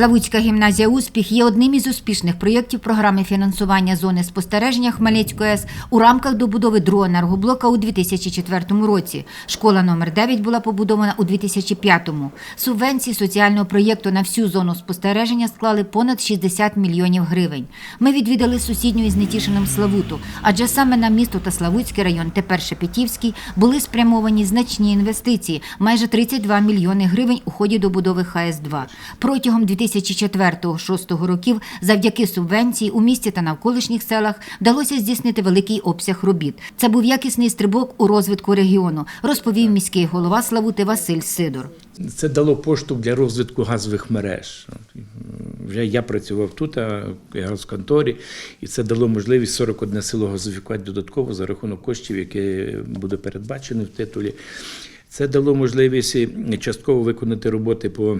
Славутська гімназія Успіх є одним із успішних проєктів програми фінансування зони спостереження Хмельницької АЕС у рамках добудови другого енергоблока у 2004 році. Школа номер 9 була побудована у 2005-му. Субвенції соціального проєкту на всю зону спостереження склали понад 60 мільйонів гривень. Ми відвідали сусідню із Нетішином Славуту, адже саме на місто та Славутський район, тепер Шепетівський, були спрямовані значні інвестиції – майже 32 мільйони гривень у ході добудови ХС-2. Протягом 2004-2006 років завдяки субвенції у місті та навколишніх селах вдалося здійснити великий обсяг робіт. Це був якісний стрибок у розвитку регіону, розповів міський голова Славути Василь Сидор. Це дало поштовх для розвитку газових мереж. Вже я працював тут, а в конторі, і це дало можливість 41 село газифікувати додатково за рахунок коштів, які буде передбачено в титулі. Це дало можливість частково виконати роботи по,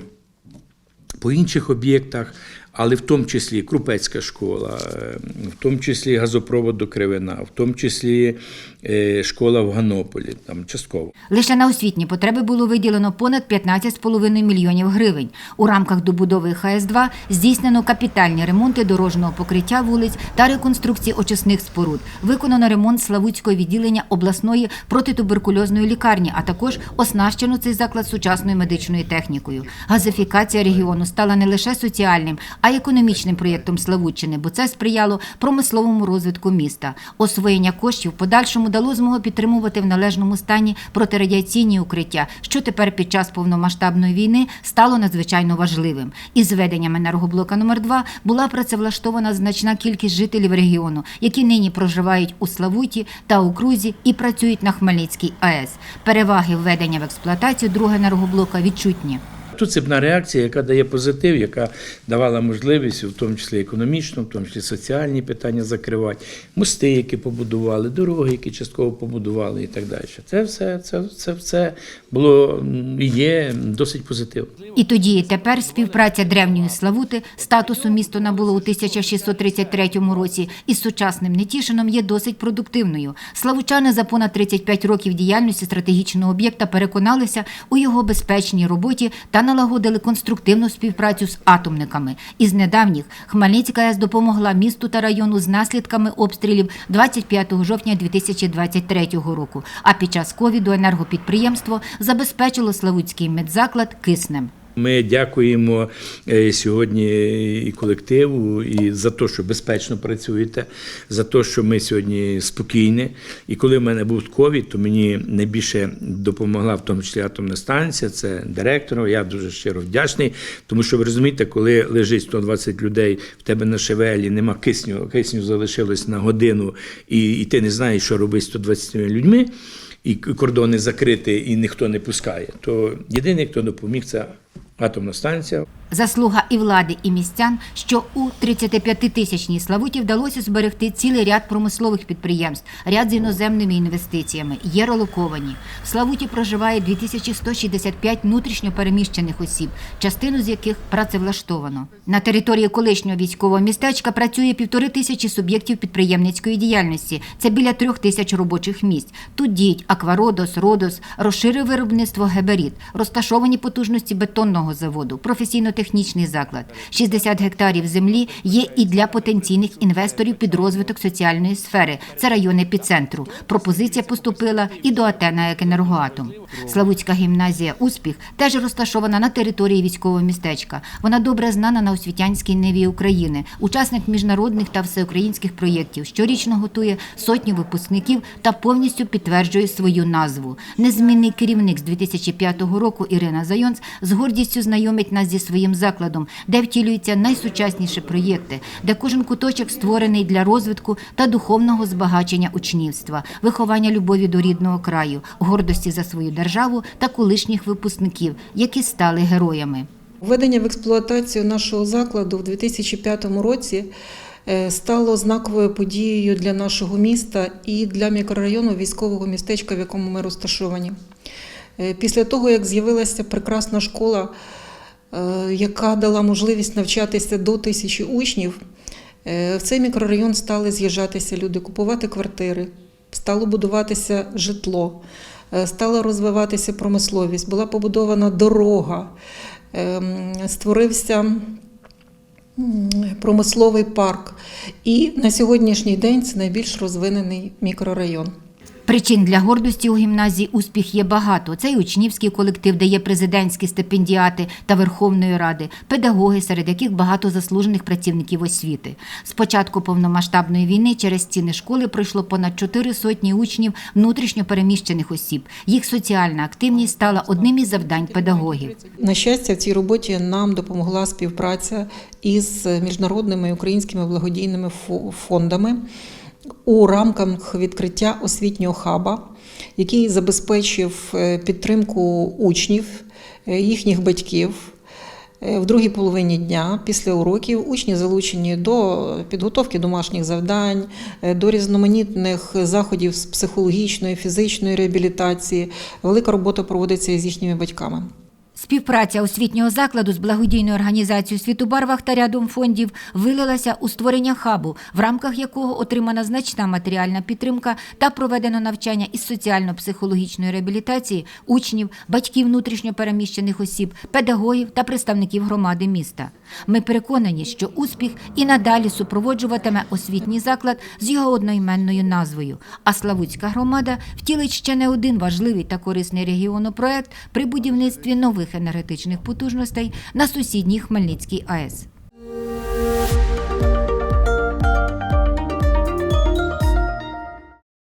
по інших об'єктах, але в тому числі Крупецька школа, е, в тому числі газопровод до Кривина, в тому числі е, школа в Ганополі, там частково. Лише на освітні потреби було виділено понад 15,5 мільйонів гривень. У рамках добудови ХС-2 здійснено капітальні ремонти дорожнього покриття вулиць та реконструкції очисних споруд. Виконано ремонт Славутського відділення обласної протитуберкульозної лікарні, а також оснащено цей заклад сучасною медичною технікою. Газифікація регіону стала не лише соціальним, а економічним проєктом Славутчини, бо це сприяло промисловому розвитку міста. Освоєння коштів подальшому дало змогу підтримувати в належному стані протирадіаційні укриття, що тепер під час повномасштабної війни стало надзвичайно важливим. Із введенням енергоблока номер 2 була працевлаштована значна кількість жителів регіону, які нині проживають у Славуті та окрузі і працюють на Хмельницькій АЕС. Переваги введення в експлуатацію другого енергоблока відчутні. Тут цепна реакція, яка дає позитив, яка давала можливість, в тому числі економічно, в тому числі соціальні питання закривати, мости, які побудували, дороги, які частково побудували і так далі. Це все, це, це все було і є досить позитивно. І тоді, і тепер співпраця древньої Славути статусу місто набуло у 1633 році із сучасним Нетішином є досить продуктивною. Славучани за понад 35 років діяльності стратегічного об'єкта переконалися у його безпечній роботі та налагодили конструктивну співпрацю з атомниками. Із недавніх Хмельницька АЕС допомогла місту та району з наслідками обстрілів 25 жовтня 2023 року. А під час ковіду енергопідприємство забезпечило Славутський медзаклад киснем. Ми дякуємо е, сьогодні і колективу, і за те, що безпечно працюєте, за те, що ми сьогодні спокійні. І коли в мене був ковід, то мені найбільше допомогла, в тому числі атомна станція, це директор. Я дуже щиро вдячний, тому що ви розумієте, коли лежить 120 людей в тебе на шевелі, нема кисню, кисню залишилось на годину, і, і ти не знаєш, що робити з 120 людьми. І кордони закриті, і ніхто не пускає. То єдиний, хто допоміг, це атомна станція. Заслуга і влади, і містян, що у 35-тисячній Славуті вдалося зберегти цілий ряд промислових підприємств, ряд з іноземними інвестиціями, є релоковані. В Славуті проживає 2165 внутрішньо переміщених осіб, частину з яких працевлаштовано. На території колишнього військового містечка працює півтори тисячі суб'єктів підприємницької діяльності. Це біля трьох тисяч робочих місць. Тут діють Аквародос, Родос, розширив виробництво Геберіт, розташовані потужності бетонного заводу, професійно-технічний заклад. 60 гектарів землі є і для потенційних інвесторів під розвиток соціальної сфери. Це район епіцентру. Пропозиція поступила і до Атена як енергоатом. Славутська гімназія Успіх теж розташована на території військового містечка. Вона добре знана на освітянській ниві України, учасник міжнародних та всеукраїнських проєктів. Щорічно готує сотню випускників та повністю підтверджує свою назву. Незмінний керівник з 2005 року Ірина Зайонц з гордістю знайомить нас зі своїм закладом, де втілюються найсучасніші проєкти, де кожен куточок створений для розвитку та духовного збагачення учнівства, виховання любові до рідного краю, гордості за свою державу та колишніх випускників, які стали героями. Введення в експлуатацію нашого закладу в 2005 році е, стало знаковою подією для нашого міста і для мікрорайону військового містечка, в якому ми розташовані. Е, Після того, як з'явилася прекрасна школа, е, яка дала можливість навчатися до тисячі учнів, в цей мікрорайон стали з'їжджатися люди, купувати квартири, стало будуватися житло, стала розвиватися промисловість, була побудована дорога, ем, створився промисловий парк. І на сьогоднішній день це найбільш розвинений мікрорайон. Причин для гордості у гімназії успіх є багато. Це й учнівський колектив, де є президентські стипендіати та Верховної Ради, педагоги, серед яких багато заслужених працівників освіти. З початку повномасштабної війни через стіни школи пройшло понад чотири сотні учнів внутрішньо переміщених осіб. Їх соціальна активність стала одним із завдань педагогів. На щастя, в цій роботі нам допомогла співпраця із міжнародними українськими благодійними фо- фондами у рамках відкриття освітнього хаба, який забезпечив е, підтримку учнів, е, їхніх батьків. Е, В другій половині дня після уроків учні залучені до підготовки домашніх завдань, до різноманітних заходів з психологічної, фізичної реабілітації. Велика робота проводиться із їхніми батьками. Співпраця освітнього закладу з благодійною організацією Світобарвах та рядом фондів вилилася у створення хабу, в рамках якого отримана значна матеріальна підтримка та проведено навчання із соціально-психологічної реабілітації учнів, батьків внутрішньо переміщених осіб, педагогів та представників громади міста. Ми переконані, що успіх і надалі супроводжуватиме освітній заклад з його одноіменною назвою. А Славутська громада втілить ще не один важливий та корисний регіонопроект при будівництві нових енергетичних потужностей на сусідній Хмельницькій АЕС.